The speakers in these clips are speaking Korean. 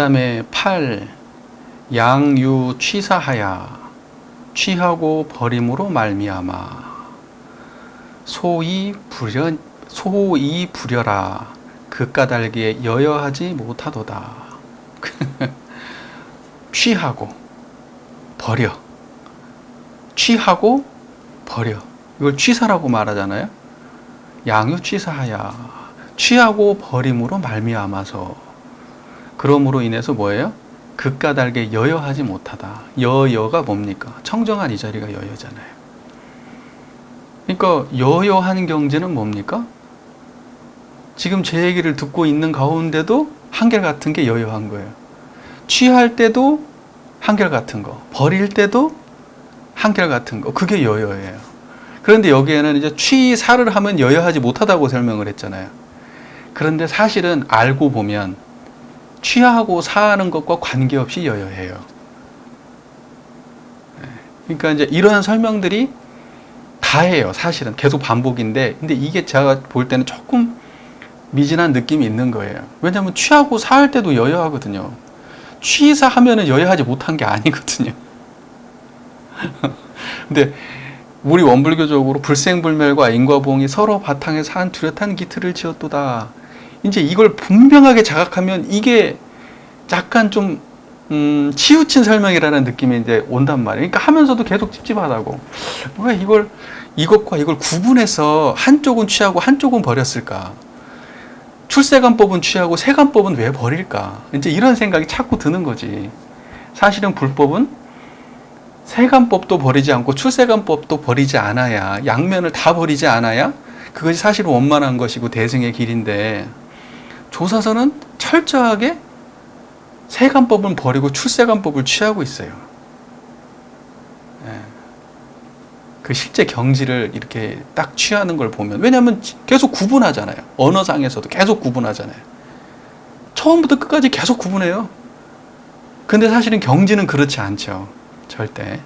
다음에 8. 양유 취사하야. 취하고 버림으로 말미암아. 소이 부려 소이 부려라. 그 까닭에 여여하지 못하도다. 취하고 버려. 취하고 버려. 이걸 취사라고 말하잖아요. 양유 취사하야. 취하고 버림으로 말미암아서 그러므로 인해서 뭐예요? 그 까닭에 여여하지 못하다. 여여가 뭡니까? 청정한 이 자리가 여여잖아요. 그러니까 여여한 경지는 뭡니까? 지금 제 얘기를 듣고 있는 가운데도 한결같은 게 여여한 거예요. 취할 때도 한결같은 거, 버릴 때도 한결같은 거, 그게 여여예요. 그런데 여기에는 이제 취사를 하면 여여하지 못하다고 설명을 했잖아요. 그런데 사실은 알고 보면 취하고 사하는 것과 관계없이 여여해요. 네. 그러니까 이제 이런 설명들이 다 해요. 사실은 계속 반복인데, 근데 이게 제가 볼 때는 조금 미진한 느낌이 있는 거예요. 왜냐하면 취하고 사할 때도 여여하거든요. 취사 하면은 여여하지 못한 게 아니거든요. 근데 우리 원불교적으로 불생불멸과 인과보응이 서로 바탕에서 한 뚜렷한 기틀을 지었도다. 이제 이걸 분명하게 자각하면 이게 약간 좀 음, 치우친 설명이라는 느낌이 이제 온단 말이에요. 그러니까 하면서도 계속 찝찝하다고. 왜 이걸 이것과 이걸 구분해서 한쪽은 취하고 한쪽은 버렸을까? 출세관법은 취하고 세관법은 왜 버릴까? 이제 이런 생각이 자꾸 드는 거지. 사실은 불법은 세관법도 버리지 않고 출세관법도 버리지 않아야 양면을 다 버리지 않아야 그것이 사실 원만한 것이고 대승의 길인데 조사서는 철저하게 세관법은 버리고 출세관법을 취하고 있어요. 예. 그 실제 경지를 이렇게 딱 취하는 걸 보면 왜냐하면 계속 구분하잖아요. 언어상에서도 계속 구분하잖아요. 처음부터 끝까지 계속 구분해요. 근데 사실은 경지는 그렇지 않죠. 절대.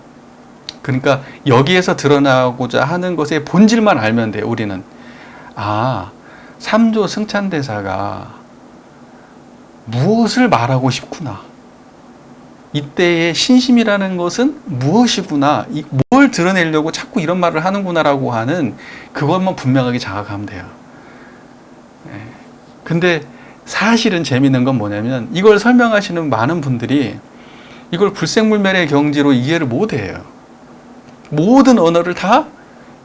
그러니까 여기에서 드러나고자 하는 것의 본질만 알면 돼요. 우리는 아 삼조 승찬대사가 무엇을 말하고 싶구나. 이때의 신심이라는 것은 무엇이구나. 뭘 드러내려고 자꾸 이런 말을 하는구나라고 하는 그것만 분명하게 자각하면 돼요. 예. 근데 사실은 재밌는 건 뭐냐면 이걸 설명하시는 많은 분들이 이걸 불생물멸의 경지로 이해를 못 해요. 모든 언어를 다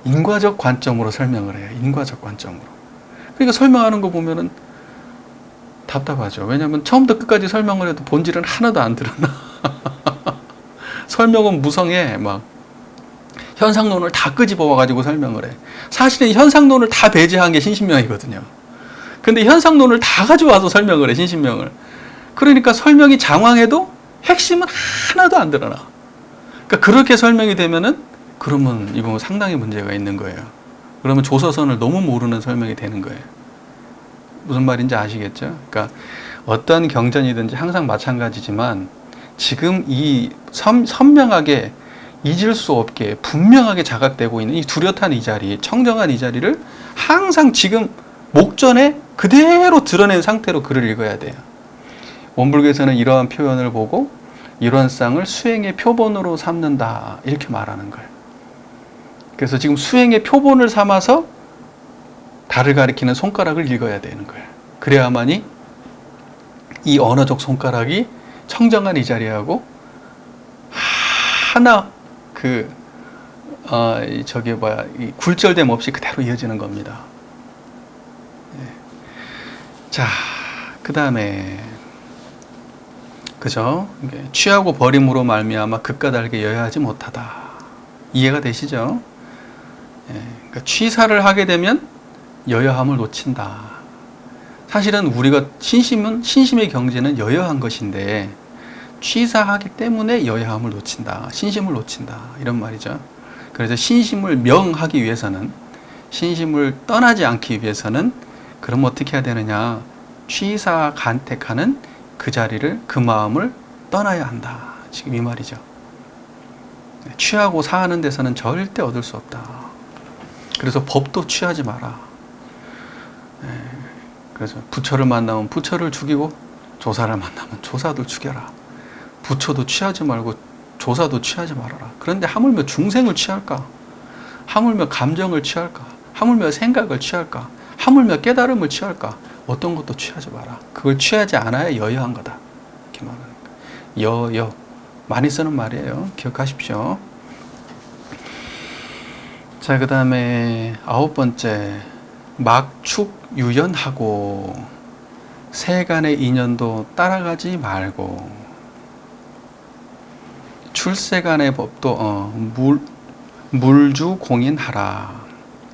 인과적 관점으로 설명을 해요. 인과적 관점으로. 그러니까 설명하는 거 보면은 답답하죠. 왜냐하면 처음부터 끝까지 설명을 해도 본질은 하나도 안 드러나. 설명은 무성해. 막 현상론을 다 끄집어 와 가지고 설명을 해. 사실은 현상론을 다 배제한 게 신신명이거든요. 근데 현상론을 다 가져와서 설명을 해, 신신명을. 그러니까 설명이 장황해도 핵심은 하나도 안 드러나. 그러니까 그렇게 설명이 되면은 그러면 이건 상당히 문제가 있는 거예요. 그러면 조서선을 너무 모르는 설명이 되는 거예요. 무슨 말인지 아시겠죠? 그러니까 어떤 경전이든지 항상 마찬가지지만 지금 이 선, 선명하게 잊을 수 없게 분명하게 자각되고 있는 이 뚜렷한 이 자리, 청정한 이 자리를 항상 지금 목전에 그대로 드러낸 상태로 글을 읽어야 돼요. 원불교에서는 이러한 표현을 보고 이런 쌍을 수행의 표본으로 삼는다 이렇게 말하는 거예요. 그래서 지금 수행의 표본을 삼아서 달을 가리키는 손가락을 읽어야 되는 거예요. 그래야만이 이 언어적 손가락이 청정한 이 자리하고 하나 그 어, 저기 뭐야 이 굴절됨 없이 그대로 이어지는 겁니다. 네. 자, 그 다음에 그죠? 취하고 버림으로 말미암아 극가달게 여야하지 못하다. 이해가 되시죠? 예, 그러니까 취사를 하게 되면 여여함을 놓친다. 사실은 우리가 신심은 신심의 경지는 여여한 것인데 취사하기 때문에 여여함을 놓친다. 신심을 놓친다. 이런 말이죠. 그래서 신심을 명하기 위해서는 신심을 떠나지 않기 위해서는 그럼 어떻게 해야 되느냐? 취사 간택하는 그 자리를 그 마음을 떠나야 한다. 지금 이 말이죠. 취하고 사하는 데서는 절대 얻을 수 없다. 그래서 법도 취하지 마라. 그래서 부처를 만나면 부처를 죽이고 조사를 만나면 조사도 죽여라. 부처도 취하지 말고 조사도 취하지 말아라. 그런데 하물며 중생을 취할까? 하물며 감정을 취할까? 하물며 생각을 취할까? 하물며 깨달음을 취할까? 어떤 것도 취하지 마라. 그걸 취하지 않아야 여여한 거다. 이렇게 말하는 거예요. 여여. 많이 쓰는 말이에요. 기억하십시오. 자, 그 다음에 아홉 번째. 막축 유연하고 세간의 인연도 따라가지 말고 출세간의 법도 어, 물 물주 공인하라.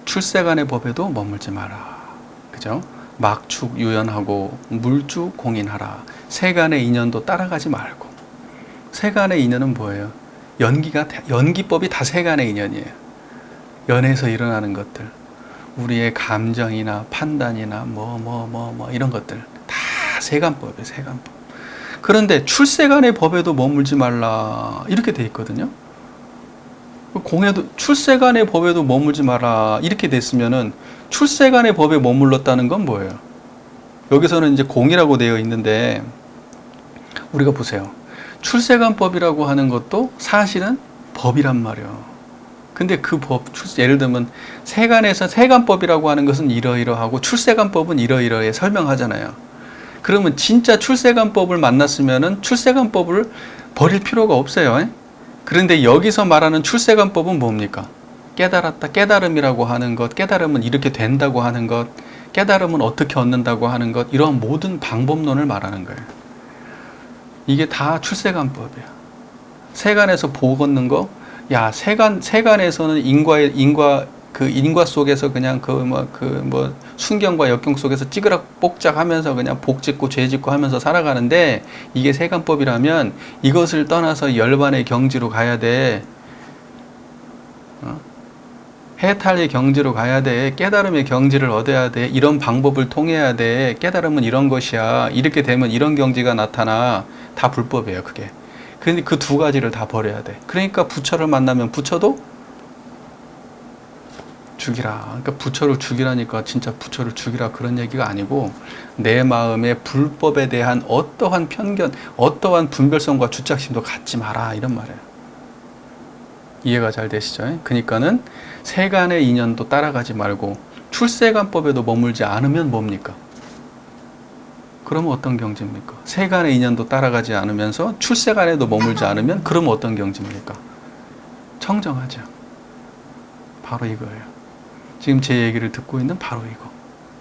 출세간의 법에도 머물지 마라. 그죠? 막축 유연하고 물주 공인하라. 세간의 인연도 따라가지 말고. 세간의 인연은 뭐예요? 연기가 다- 연기법이 다 세간의 인연이에요. 연에서 일어나는 것들. 우리의 감정이나 판단이나 뭐 뭐 뭐 뭐 이런 것들 다 세간법이에요, 세간법. 그런데 출세간의 법에도 머물지 말라 이렇게 돼 있거든요. 공에도 출세간의 법에도 머물지 마라 이렇게 됐으면은 출세간의 법에 머물렀다는 건 뭐예요? 여기서는 이제 공이라고 되어 있는데 우리가 보세요. 출세간법이라고 하는 것도 사실은 법이란 말이에요. 근데 그 법, 출- 예를 들면 세간에서 세간법이라고 하는 것은 이러이러하고 출세간법은 이러이러해 설명하잖아요. 그러면 진짜 출세간법을 만났으면은 출세간법을 버릴 필요가 없어요. 그런데 여기서 말하는 출세간법은 뭡니까? 깨달았다, 깨달음이라고 하는 것, 깨달음은 이렇게 된다고 하는 것, 깨달음은 어떻게 얻는다고 하는 것, 이런 모든 방법론을 말하는 거예요. 이게 다 출세간법이에요. 세간에서 복 얻는 거, 야 세간 세간에서는 인과의 인과 그 인과 속에서 그냥 그 뭐 그 뭐 순경과 역경 속에서 찌그락 뽁짝하면서 그냥 복 짓고 죄 짓고 하면서 살아가는데 이게 세간법이라면 이것을 떠나서 열반의 경지로 가야 돼. 어? 해탈의 경지로 가야 돼. 깨달음의 경지를 얻어야 돼. 이런 방법을 통해야 돼. 깨달음은 이런 것이야. 이렇게 되면 이런 경지가 나타나. 다 불법이에요, 그게. 근데 그 두 가지를 다 버려야 돼. 그러니까 부처를 만나면 부처도 죽이라. 그러니까 부처를 죽이라니까 진짜 부처를 죽이라 그런 얘기가 아니고 내 마음에 불법에 대한 어떠한 편견, 어떠한 분별성과 주착심도 갖지 마라 이런 말이에요. 이해가 잘 되시죠? 그러니까는 세간의 인연도 따라가지 말고 출세간법에도 머물지 않으면 뭡니까? 그러면 어떤 경지입니까? 세간의 인연도 따라가지 않으면서 출세간에도 머물지 않으면 그러면 어떤 경지입니까? 청정하죠. 바로 이거예요. 지금 제 얘기를 듣고 있는 바로 이거.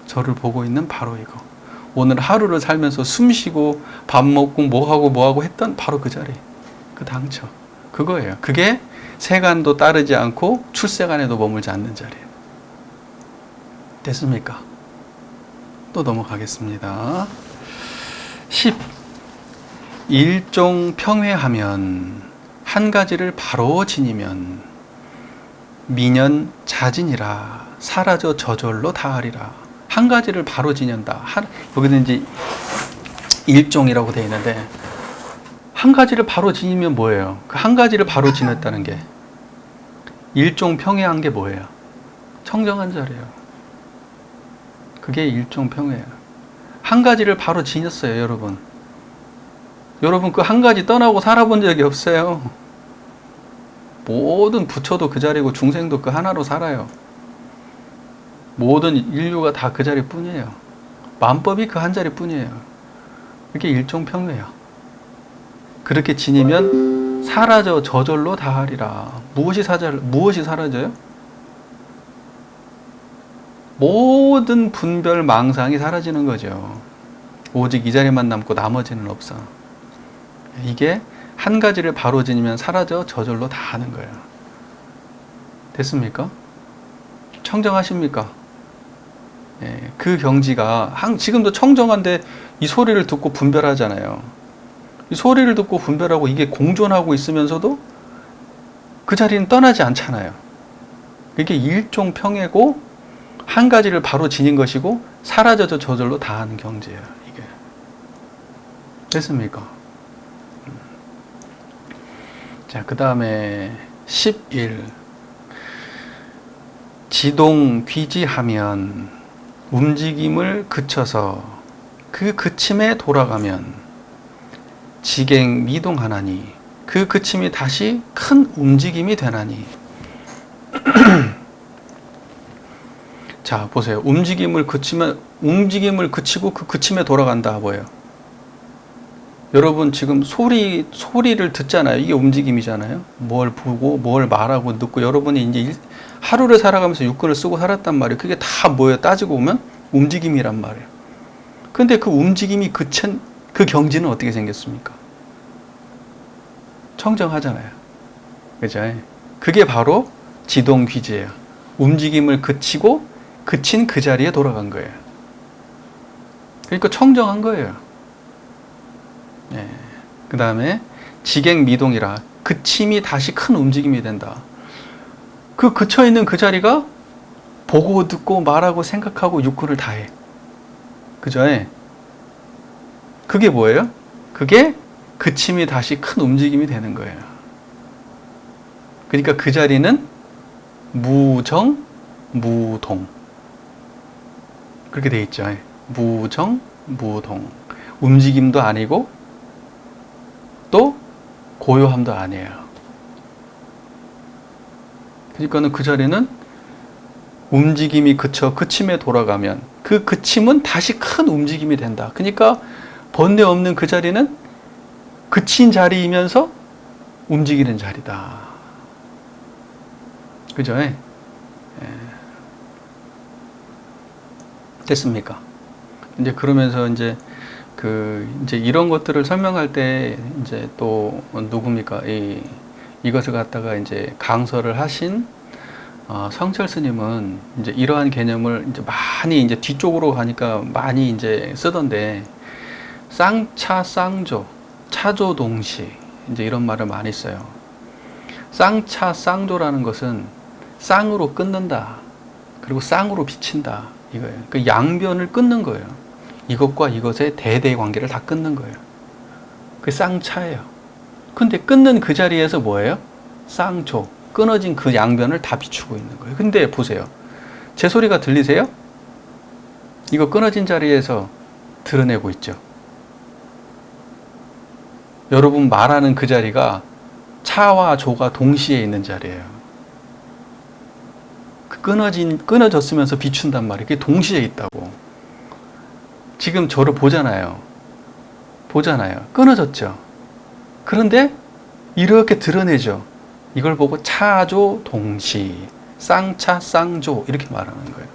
저를 보고 있는 바로 이거. 오늘 하루를 살면서 숨 쉬고 밥 먹고 뭐 하고 뭐 하고 했던 바로 그 자리. 그 당처. 그거예요. 그게 세간도 따르지 않고 출세간에도 머물지 않는 자리예요. 됐습니까? 또 넘어가겠습니다. 10. 일종 평회하면 한 가지를 바로 지니면 미년 자진이라 사라져 저절로 다하리라. 한 가지를 바로 지낸다. 한, 여기는 이제 일종이라고 되어 있는데 한 가지를 바로 지니면 뭐예요? 그 한 가지를 바로 지냈다는 게 일종 평회한 게 뭐예요? 청정한 자리예요. 그게 일종 평회예요. 한 가지를 바로 지녔어요, 여러분. 여러분 그 한 가지 떠나고 살아본 적이 없어요. 모든 부처도 그 자리고 중생도 그 하나로 살아요. 모든 인류가 다 그 자리 뿐이에요. 만법이 그 한 자리 뿐이에요. 이게 일종 평회야. 그렇게 지니면 사라져 저절로 다하리라. 무엇이 사절 무엇이 사라져요? 모든 분별 망상이 사라지는 거죠. 오직 이 자리만 남고 나머지는 없어. 이게 한 가지를 바로 지니면 사라져 저절로 다 하는 거예요. 됐습니까? 청정하십니까? 예, 그 경지가 한, 지금도 청정한데 이 소리를 듣고 분별하잖아요. 이 소리를 듣고 분별하고 이게 공존하고 있으면서도 그 자리는 떠나지 않잖아요. 이게 일종 평해고 한 가지를 바로 지닌 것이고 사라져서 저절로 다 하는 경지예요. 이게 됐습니까? 자, 그 다음에 11. 지동 귀지하면 움직임을 그쳐서 그 그침에 돌아가면 지갱 미동하나니 그 그침이 다시 큰 움직임이 되나니 자 보세요. 움직임을 그치면 움직임을 그치고 그 그침에 돌아간다 뭐예요? 여러분 지금 소리 소리를 듣잖아요. 이게 움직임이잖아요. 뭘 보고 뭘 말하고 듣고 여러분이 이제 일- 하루를 살아가면서 육근을 쓰고 살았단 말이에요. 그게 다 뭐예요? 따지고 보면 움직임이란 말이에요. 근데 그 움직임이 그친 그 경지는 어떻게 생겼습니까? 청정하잖아요. 그죠? 그게 바로 지동 귀지예요. 움직임을 그치고 그친 그 자리에 돌아간 거예요. 그러니까 청정한 거예요. 예. 그 다음에 지갱 미동이라 그침이 다시 큰 움직임이 된다. 그 그쳐 있는 그 자리가 보고 듣고 말하고 생각하고 육군을 다해. 그죠? 예. 그게 뭐예요? 그게 그침이 다시 큰 움직임이 되는 거예요. 그러니까 그 자리는 무정, 무동. 그렇게 돼 있죠. 예. 무정, 무동. 움직임도 아니고 또 고요함도 아니에요. 그러니까는 그 자리는 움직임이 그쳐 그침에 돌아가면 그 그침은 다시 큰 움직임이 된다. 그러니까 번뇌 없는 그 자리는 그친 자리이면서 움직이는 자리다. 그죠? 예. 됐습니까? 이제 그러면서 이제 그 이제 이런 것들을 설명할 때 이제 또 누굽니까 이 이것을 갖다가 이제 강서를 하신 어, 성철 스님은 이제 이러한 개념을 이제 많이 이제 뒤쪽으로 가니까 많이 이제 쓰던데 쌍차 쌍조 차조 동시 이제 이런 말을 많이 써요. 쌍차 쌍조라는 것은 쌍으로 끊는다. 그리고 쌍으로 비친다. 이거예요. 그 양변을 끊는 거예요. 이것과 이것의 대대 관계를 다 끊는 거예요. 그 쌍차예요. 근데 끊는 그 자리에서 뭐예요? 쌍조. 끊어진 그 양변을 다 비추고 있는 거예요. 근데 보세요. 제 소리가 들리세요? 이거 끊어진 자리에서 드러내고 있죠. 여러분 말하는 그 자리가 차와 조가 동시에 있는 자리예요. 그 끊어진 끊어졌으면서 비춘단 말이에요. 그게 동시에 있다고. 지금 저를 보잖아요. 보잖아요. 끊어졌죠. 그런데 이렇게 드러내죠. 이걸 보고 차조 동시, 쌍차 쌍조 이렇게 말하는 거예요.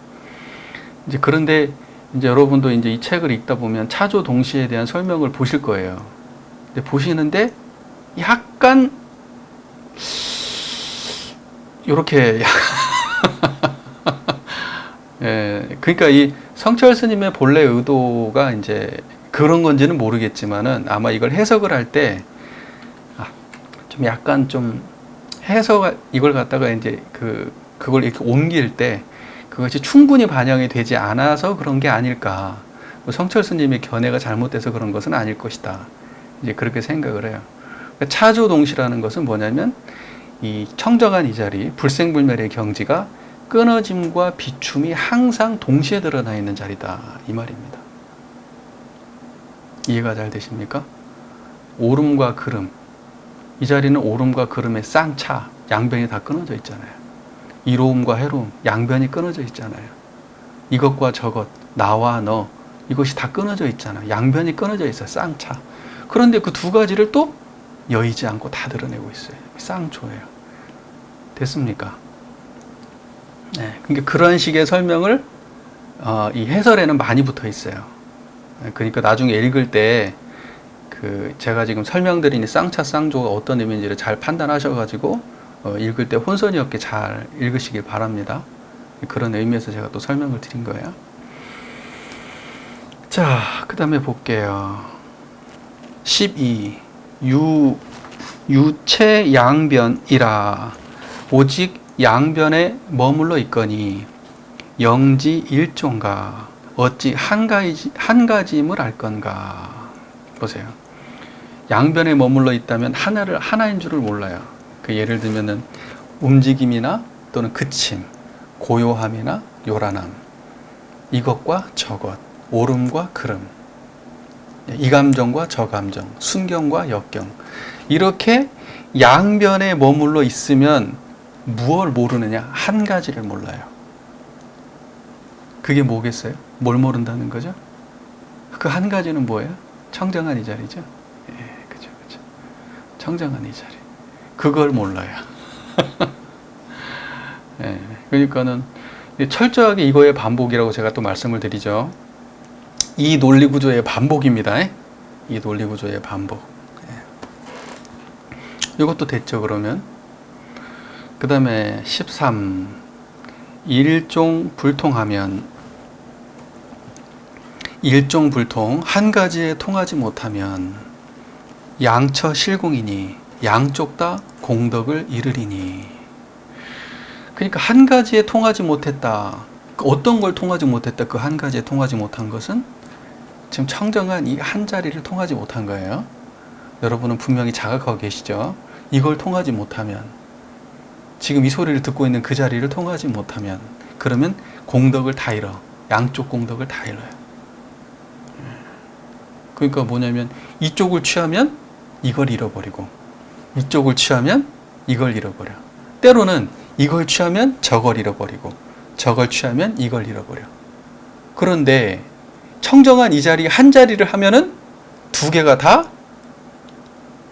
이제 그런데 이제 여러분도 이제 이 책을 읽다 보면 차조 동시에 대한 설명을 보실 거예요. 근데 보시는데 약간 이렇게 예, 그러니까 이 성철 스님의 본래 의도가 이제 그런 건지는 모르겠지만은 아마 이걸 해석을 할때 아, 좀 약간 좀 해석 이걸 갖다가 이제 그 그걸 이렇게 옮길 때 그것이 충분히 반영이 되지 않아서 그런 게 아닐까. 뭐 성철 스님의 견해가 잘못돼서 그런 것은 아닐 것이다. 이제 그렇게 생각을 해요. 그러니까 차조동시라는 것은 뭐냐면 이 청정한 이 자리, 불생불멸의 경지가 끊어짐과 비춤이 항상 동시에 드러나 있는 자리다. 이 말입니다. 이해가 잘 되십니까? 오름과 그름. 이 자리는 오름과 그름의 쌍차, 양변이 다 끊어져 있잖아요. 이로움과 해로움, 양변이 끊어져 있잖아요. 이것과 저것, 나와 너, 이것이 다 끊어져 있잖아요. 양변이 끊어져 있어요. 쌍차. 그런데 그 두 가지를 또 여의지 않고 다 드러내고 있어요. 쌍조예요. 됐습니까? 네, 그러니까 그런 식의 설명을 어, 이 해설에는 많이 붙어 있어요. 네, 그러니까 나중에 읽을 때 그 제가 지금 설명드린 이 쌍차 쌍조가 어떤 의미인지를 잘 판단하셔가지고 어, 읽을 때 혼선이 없게 잘 읽으시길 바랍니다. 그런 의미에서 제가 또 설명을 드린 거예요. 자, 그 다음에 볼게요. 12. 유, 유체 양변이라 오직 양변에 머물러 있거니 영지 일종가 어찌 한 가지 한 가지임을 알 건가 보세요. 양변에 머물러 있다면 하나를 하나인 줄을 몰라요. 그 예를 들면은 움직임이나 또는 그침, 고요함이나 요란함, 이것과 저것, 오름과 그름 이 감정과 저 감정, 순경과 역경. 이렇게 양변에 머물러 있으면 무엇을 모르느냐? 한 가지를 몰라요. 그게 뭐겠어요? 뭘 모른다는 거죠? 그 한 가지는 뭐예요? 청정한 이 자리죠. 예, 그죠, 그죠. 청정한 이 자리. 그걸 몰라요. 예, 그러니까는 철저하게 이거의 반복이라고 제가 또 말씀을 드리죠. 이 논리 구조의 반복입니다. 예? 이 논리 구조의 반복. 예. 이것도 됐죠, 그러면. 그 다음에 13. 일종 불통하면 일종 불통 한 가지에 통하지 못하면 양처 실공이니 양쪽 다 공덕을 이르리니. 그러니까 한 가지에 통하지 못했다. 그 어떤 걸 통하지 못했다? 그 한 가지에 통하지 못한 것은 지금 청정한 이 한 자리를 통하지 못한 거예요. 여러분은 분명히 자각하고 계시죠? 이걸 통하지 못하면 지금 이 소리를 듣고 있는 그 자리를 통하지 못하면 그러면 공덕을 다 잃어 양쪽 공덕을 다 잃어요 그러니까 뭐냐면 이쪽을 취하면 이걸 잃어버리고 이쪽을 취하면 이걸 잃어버려. 때로는 이걸 취하면 저걸 잃어버리고 저걸 취하면 이걸 잃어버려. 그런데 청정한 이 자리 한 자리를 하면은 두 개가 다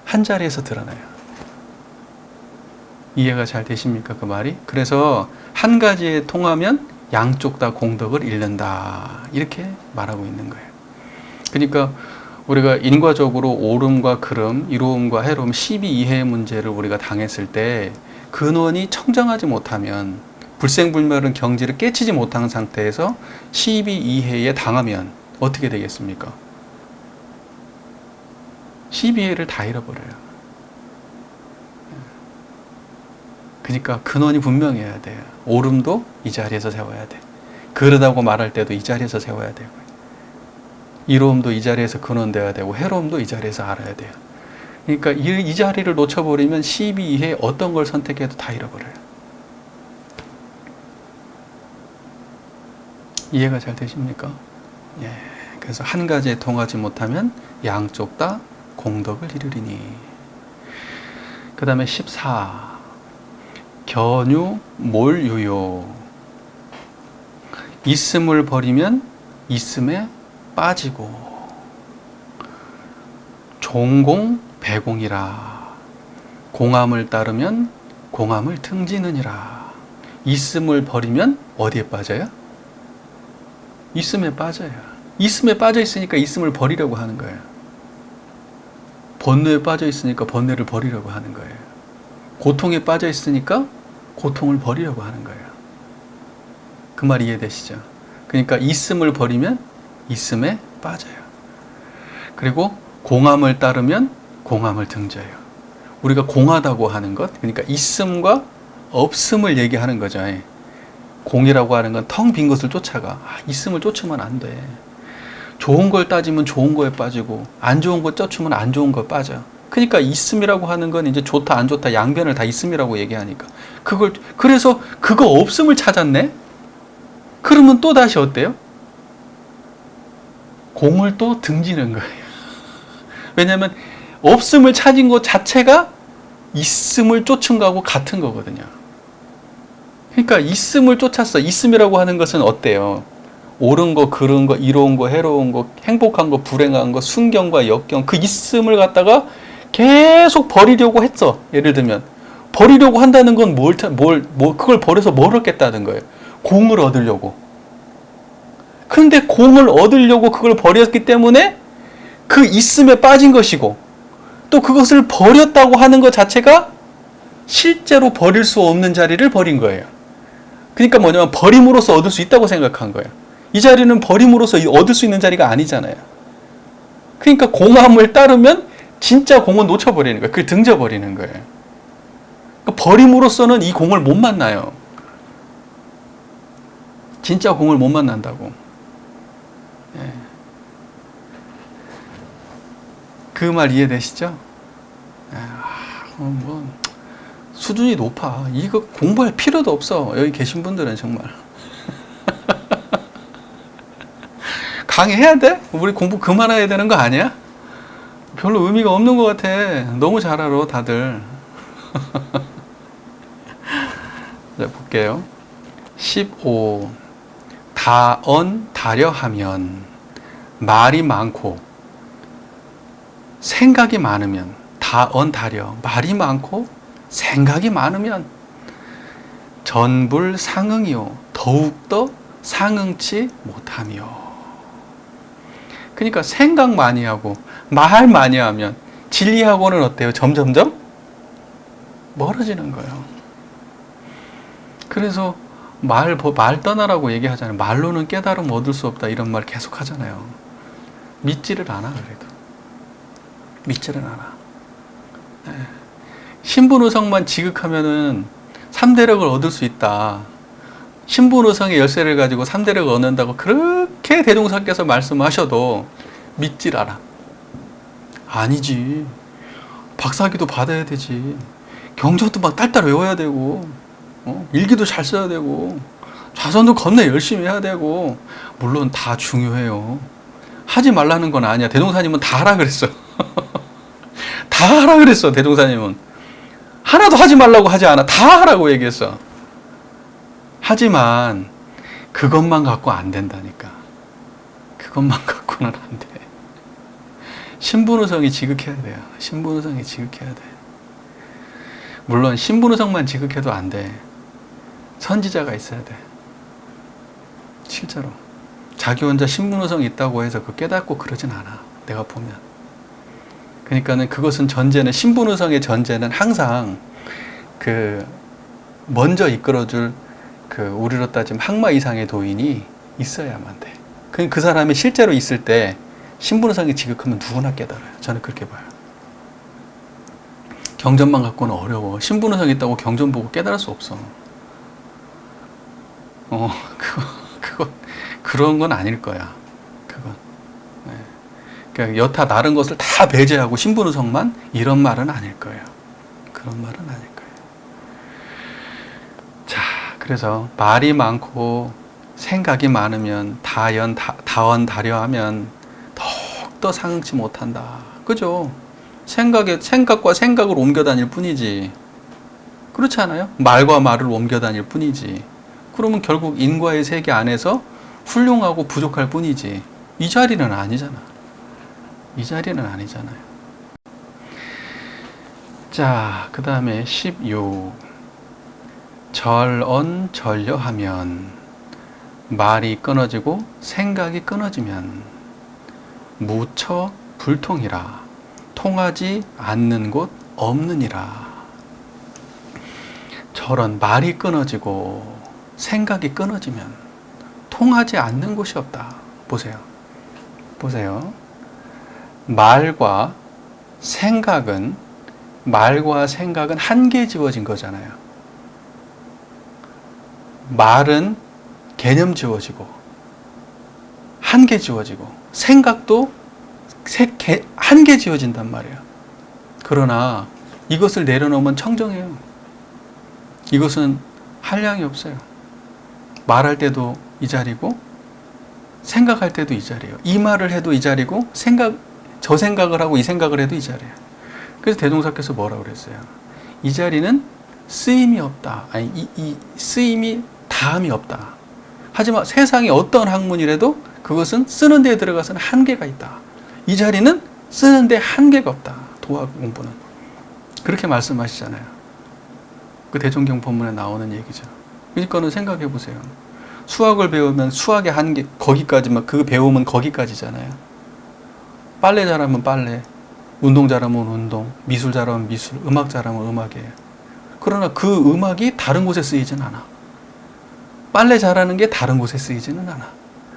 한 자리에서 드러나요. 이해가 잘 되십니까? 그 말이? 그래서 한 가지에 통하면 양쪽 다 공덕을 잃는다. 이렇게 말하고 있는 거예요. 그러니까 우리가 인과적으로 옳음과 그름, 이로움과 해로움, 12이해의 문제를 우리가 당했을 때 근원이 청정하지 못하면 불생불멸은 경지를 깨치지 못한 상태에서 12이해에 당하면 어떻게 되겠습니까? 12해를 다 잃어버려요. 그러니까 근원이 분명해야 돼요. 옳음도 이 자리에서 세워야 돼. 그러다고 말할 때도 이 자리에서 세워야 되고. 이로움도 이 자리에서 근원돼야 되고 해로움도 이 자리에서 알아야 돼요. 그러니까 이, 이 자리를 놓쳐버리면 12에 어떤 걸 선택해도 다 잃어버려요. 이해가 잘 되십니까? 예. 그래서 한 가지에 통하지 못하면 양쪽 다 공덕을 이루리니. 그 다음에 14. 견유 몰유요. 있음을 버리면 있음에 빠지고 종공 배공이라 공함을 따르면 공함을 등지느니라 있음을 버리면 어디에 빠져요? 있음에 빠져요. 있음에 빠져 있으니까 있음을 버리려고 하는 거예요. 번뇌에 빠져 있으니까 번뇌를 버리려고 하는 거예요. 고통에 빠져 있으니까 고통을 버리려고 하는 거예요. 그 말 이해되시죠? 그러니까 있음을 버리면 있음에 빠져요. 그리고 공함을 따르면 공함을 등져요. 우리가 공하다고 하는 것, 그러니까 있음과 없음을 얘기하는 거죠. 예. 공이라고 하는 건 텅 빈 것을 쫓아가. 아, 있음을 쫓으면 안 돼. 좋은 걸 따지면 좋은 거에 빠지고, 안 좋은 거 쫓으면 안 좋은 거에 빠져. 그러니까 있음이라고 하는 건 이제 좋다, 안 좋다, 양변을 다 있음이라고 얘기하니까. 그걸, 그래서 그거 없음을 찾았네? 그러면 또 다시 어때요? 공을 또 등지는 거예요. 왜냐하면 없음을 찾은 것 자체가 있음을 쫓은 거하고 같은 거거든요. 그러니까 있음을 쫓았어. 있음이라고 하는 것은 어때요? 옳은 거, 그른 거, 이로운 거, 해로운 거, 행복한 거, 불행한 거, 순경과 역경 그 있음을 갖다가 계속 버리려고 했어. 예를 들면 버리려고 한다는 건 뭘, 뭘, 뭐 그걸 버려서 뭘 얻겠다는 거예요. 공을 얻으려고. 그런데 공을 얻으려고 그걸 버렸기 때문에 그 있음에 빠진 것이고 또 그것을 버렸다고 하는 것 자체가 실제로 버릴 수 없는 자리를 버린 거예요. 그러니까 뭐냐면 버림으로써 얻을 수 있다고 생각한 거예요. 이 자리는 버림으로써 얻을 수 있는 자리가 아니잖아요. 그러니까 공함을 따르면 진짜 공은 놓쳐버리는 거예요. 그걸 등져버리는 거예요. 그러니까 버림으로써는 이 공을 못 만나요. 진짜 공을 못 만난다고. 예. 그말 이해되시죠? 아, 뭐 수준이 높아. 이거 공부할 필요도 없어. 여기 계신 분들은 정말. 강의해야 돼? 우리 공부 그만해야 되는 거 아니야? 별로 의미가 없는 것 같아. 너무 잘 알아, 다들. 자, 볼게요. 15. 다언 다려 하면 말이 많고 생각이 많으면 다언 다려 말이 많고 생각이 많으면 전불 상응이요 더욱더 상응치 못하며 그러니까 생각 많이 하고 말 많이 하면 진리하고는 어때요? 점점점 멀어지는 거예요. 그래서 말, 말 떠나라고 얘기하잖아요. 말로는 깨달음 얻을 수 없다. 이런 말 계속 하잖아요. 믿지를 않아, 그래도. 믿지를 않아. 네. 신분의성만 지극하면은 3대력을 얻을 수 있다. 신분의성의 열쇠를 가지고 3대력을 얻는다고 그렇게 대종사께서 말씀하셔도 믿질 않아. 아니지. 박사기도 받아야 되지. 경전도 막 딸딸 외워야 되고, 어? 일기도 잘 써야 되고, 자선도 겁나 열심히 해야 되고, 물론 다 중요해요. 하지 말라는 건 아니야. 대종사님은 다 하라 그랬어. 다 하라 그랬어, 대종사님은. 하나도 하지 말라고 하지 않아. 다 하라고 얘기했어. 하지만, 그것만 갖고 안 된다니까. 그것만 갖고는 안 돼. 신분의성이 지극해야 돼요. 신분의성이 지극해야 돼. 물론 신분의성만 지극해도 안 돼. 선지자가 있어야 돼. 실제로. 자기 혼자 신분의성이 있다고 해서 그 깨닫고 그러진 않아. 내가 보면. 그러니까는 그것은 전제는 신분의성의 전제는 항상 그 먼저 이끌어줄 그 우리로 따지면 항마 이상의 도인이 있어야만 돼. 그, 그 사람이 실제로 있을 때 신분의성이 지극하면 누구나 깨달아요. 저는 그렇게 봐요. 경전만 갖고는 어려워. 신분의성 있다고 경전 보고 깨달을 수 없어. 어, 그거, 그거, 그런 건 아닐 거야. 그건. 네. 그러니까 여타 다른 것을 다 배제하고 신분의성만 이런 말은 아닐 거예요. 그런 말은 아닐 거예요. 자, 그래서 말이 많고 생각이 많으면 다연, 다, 다원, 다려하면 더욱더 상응치 못한다. 그죠? 생각에, 생각과 생각을 옮겨 다닐 뿐이지. 그렇지 않아요? 말과 말을 옮겨 다닐 뿐이지. 그러면 결국 인과의 세계 안에서 훌륭하고 부족할 뿐이지. 이 자리는 아니잖아. 이 자리는 아니잖아요. 자, 그 다음에 16. 절언 절려하면 말이 끊어지고 생각이 끊어지면 무처 불통이라 통하지 않는 곳 없느니라. 저런 말이 끊어지고 생각이 끊어지면 통하지 않는 곳이 없다. 보세요. 보세요. 말과 생각은 말과 생각은 한개 지워진 거잖아요. 말은 개념 지워지고 한개 지워지고 생각도 한개 지워진단 말이에요. 그러나 이것을 내려놓으면 청정해요. 이것은 한량이 없어요. 말할 때도 이 자리고 생각할 때도 이 자리예요. 이 말을 해도 이 자리고 생각 저 생각을 하고 이 생각을 해도 이 자리예요. 그래서 대종사께서 뭐라고 그랬어요? 이 자리는 쓰임이 없다. 아니 이, 이 쓰임이 다음이 없다. 하지만 세상에 어떤 학문이라도 그것은 쓰는 데에 들어가서는 한계가 있다. 이 자리는 쓰는 데 한계가 없다. 도학 공부는. 그렇게 말씀하시잖아요. 그 대종경 본문에 나오는 얘기죠. 그러니까는 생각해 보세요. 수학을 배우면 수학의 한계, 거기까지만, 그 배움은 거기까지잖아요. 빨래 잘하면 빨래, 운동 잘하면 운동, 미술 잘하면 미술, 음악 잘하면 음악이에요. 그러나 그 음악이 다른 곳에 쓰이진 않아. 빨래 잘하는 게 다른 곳에 쓰이지는 않아.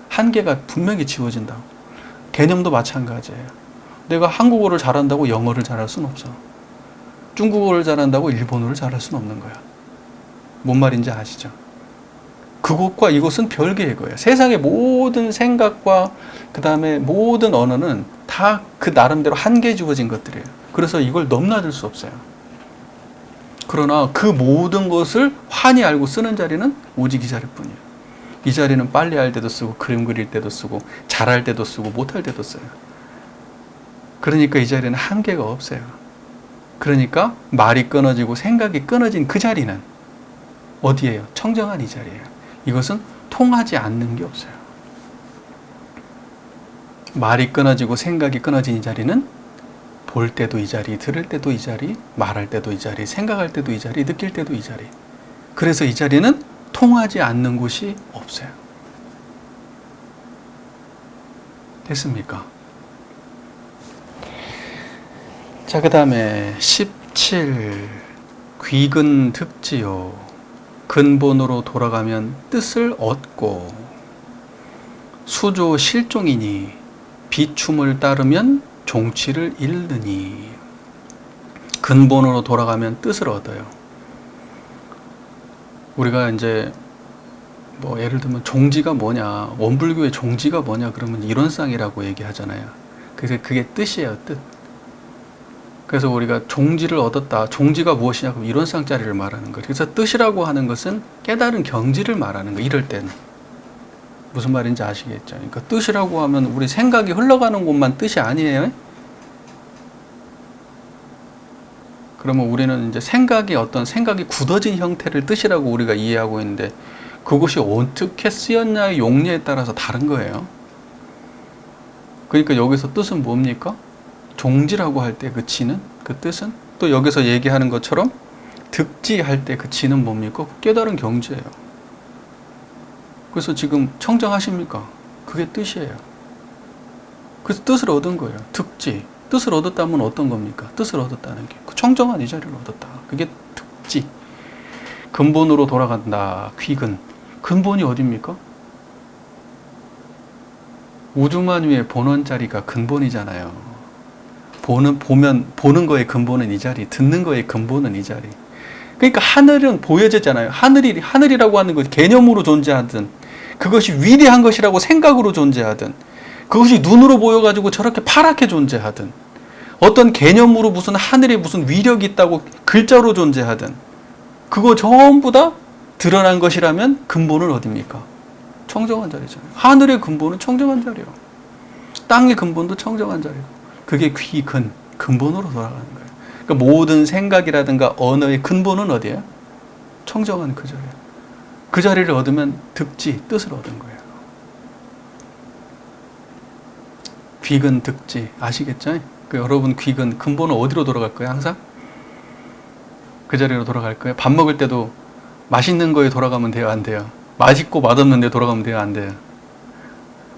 한계가 분명히 지워진다고. 개념도 마찬가지예요. 내가 한국어를 잘한다고 영어를 잘할 수는 없어. 중국어를 잘한다고 일본어를 잘할 수는 없는 거야. 뭔 말인지 아시죠? 그것과 이것은 별개의 거예요. 세상의 모든 생각과 그 다음에 모든 언어는 다 그 나름대로 한계 주어진 것들이에요. 그래서 이걸 넘나들 수 없어요. 그러나 그 모든 것을 환히 알고 쓰는 자리는 오직 이 자리뿐이에요. 이 자리는 빨리 할 때도 쓰고 그림 그릴 때도 쓰고 잘할 때도 쓰고 못할 때도 써요. 그러니까 이 자리는 한계가 없어요. 그러니까 말이 끊어지고 생각이 끊어진 그 자리는 어디예요? 청정한 이 자리예요. 이것은 통하지 않는 게 없어요. 말이 끊어지고 생각이 끊어진 이 자리는 볼 때도 이 자리, 들을 때도 이 자리, 말할 때도 이 자리, 생각할 때도 이 자리, 느낄 때도 이 자리. 그래서 이 자리는 통하지 않는 곳이 없어요. 됐습니까? 자, 그 다음에 17. 귀근 득지요. 근본으로 돌아가면 뜻을 얻고, 수조 실종이니, 비춤을 따르면 종치를 잃느니, 근본으로 돌아가면 뜻을 얻어요. 우리가 이제 뭐 예를 들면 종지가 뭐냐 원불교의 종지가 뭐냐 그러면 이론상이라고 얘기하잖아요. 그래서 그게 뜻이에요 뜻. 그래서 우리가 종지를 얻었다. 종지가 무엇이냐 그럼 이론상 자리를 말하는 거예요. 그래서 뜻이라고 하는 것은 깨달은 경지를 말하는 거. 이럴 때는 무슨 말인지 아시겠죠? 그러니까 뜻이라고 하면 우리 생각이 흘러가는 곳만 뜻이 아니에요. 그러면 우리는 이제 생각이 어떤 생각이 굳어진 형태를 뜻이라고 우리가 이해하고 있는데 그것이 어떻게 쓰였냐의 용례에 따라서 다른 거예요. 그러니까 여기서 뜻은 뭡니까? 종지라고 할 때 그 지는 그 뜻은 또 여기서 얘기하는 것처럼 득지 할 때 그 지는 뭡니까? 깨달은 경지예요. 그래서 지금 청정하십니까? 그게 뜻이에요. 그래서 뜻을 얻은 거예요. 득지. 뜻을 얻었다면 어떤 겁니까? 뜻을 얻었다는 게. 그 청정한 이 자리를 얻었다. 그게 득지. 근본으로 돌아간다. 귀근. 근본이 어딥니까? 우주만 위에 본원 자리가 근본이잖아요. 보는, 보면, 보는 거의 근본은 이 자리, 듣는 거의 근본은 이 자리. 그러니까 하늘은 보여지잖아요. 하늘이, 하늘이라고 하는 것 개념으로 존재하든, 그것이 위대한 것이라고 생각으로 존재하든, 그것이 눈으로 보여가지고 저렇게 파랗게 존재하든, 어떤 개념으로 무슨 하늘에 무슨 위력이 있다고 글자로 존재하든, 그거 전부 다 드러난 것이라면 근본은 어딥니까? 청정한 자리잖아요. 하늘의 근본은 청정한 자리요. 땅의 근본도 청정한 자리고. 그게 귀근, 근본으로 돌아가는 거예요. 그러니까 모든 생각이라든가 언어의 근본은 어디예요? 청정한 그 자리예요. 그 자리를 얻으면 득지, 뜻을 얻은 거예요. 귀근, 득지, 아시겠죠? 그 여러분 귀근, 근본은 어디로 돌아갈 거예요, 항상? 그 자리로 돌아갈 거예요. 밥 먹을 때도 맛있는 거에 돌아가면 돼요, 안 돼요? 맛있고 맛없는 데 돌아가면 돼요, 안 돼요?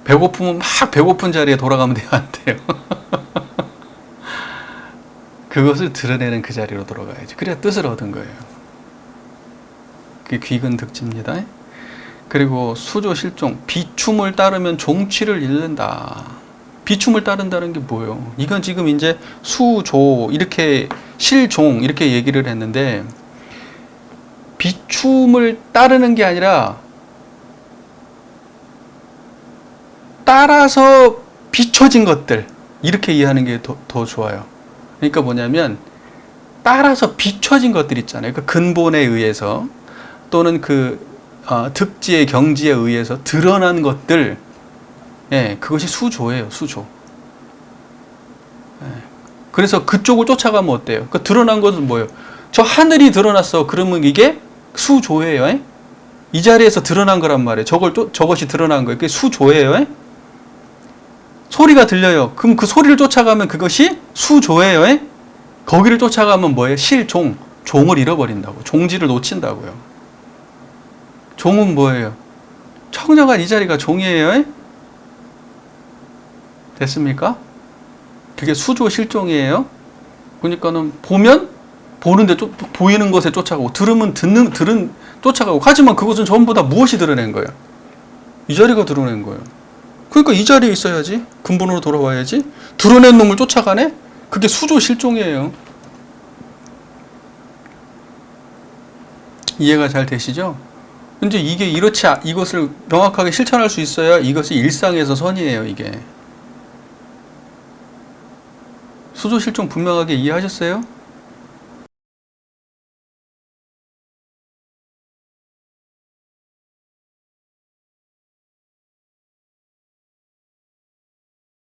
배고프면 막 배고픈 자리에 돌아가면 돼요, 안 돼요? 그것을 드러내는 그 자리로 돌아가야지. 그래야 뜻을 얻은 거예요. 그게 귀근 득지입니다. 그리고 수조 실종, 비춤을 따르면 종취를 잃는다. 비춤을 따른다는 게 뭐예요? 이건 지금 이제 수조, 이렇게 실종, 이렇게 얘기를 했는데, 비춤을 따르는 게 아니라, 따라서 비춰진 것들, 이렇게 이해하는 게 더, 더 좋아요. 그러니까 뭐냐면 따라서 비춰진 것들 있잖아요. 그 근본에 의해서 또는 그 어, 득지의 경지에 의해서 드러난 것들, 예, 그것이 수조예요. 수조. 예. 그래서 그쪽을 쫓아가면 어때요? 그 드러난 것은 뭐예요? 저 하늘이 드러났어. 그러면 이게 수조예요. 예? 이 자리에서 드러난 거란 말이에요. 저걸 또, 저것이 드러난 거예요. 그게 수조예요. 예? 소리가 들려요. 그럼 그 소리를 쫓아가면 그것이 수조예요. 에? 거기를 쫓아가면 뭐예요? 실종. 종을 잃어버린다고. 종지를 놓친다고요. 종은 뭐예요? 청정한 이 자리가 종이에요. 에? 됐습니까? 그게 수조 실종이에요. 그러니까는 보면 보는데 쫓, 보이는 것에 쫓아가고 들으면 듣는 들은 쫓아가고 하지만 그것은 전부 다 무엇이 드러낸 거예요? 이 자리가 드러낸 거예요. 그러니까 이 자리에 있어야지. 근본으로 돌아와야지. 드러낸 놈을 쫓아가네? 그게 수조 실종이에요. 이해가 잘 되시죠? 근데 이게 이렇지, 아- 이것을 명확하게 실천할 수 있어야 이것이 일상에서 선이에요, 이게. 수조 실종 분명하게 이해하셨어요?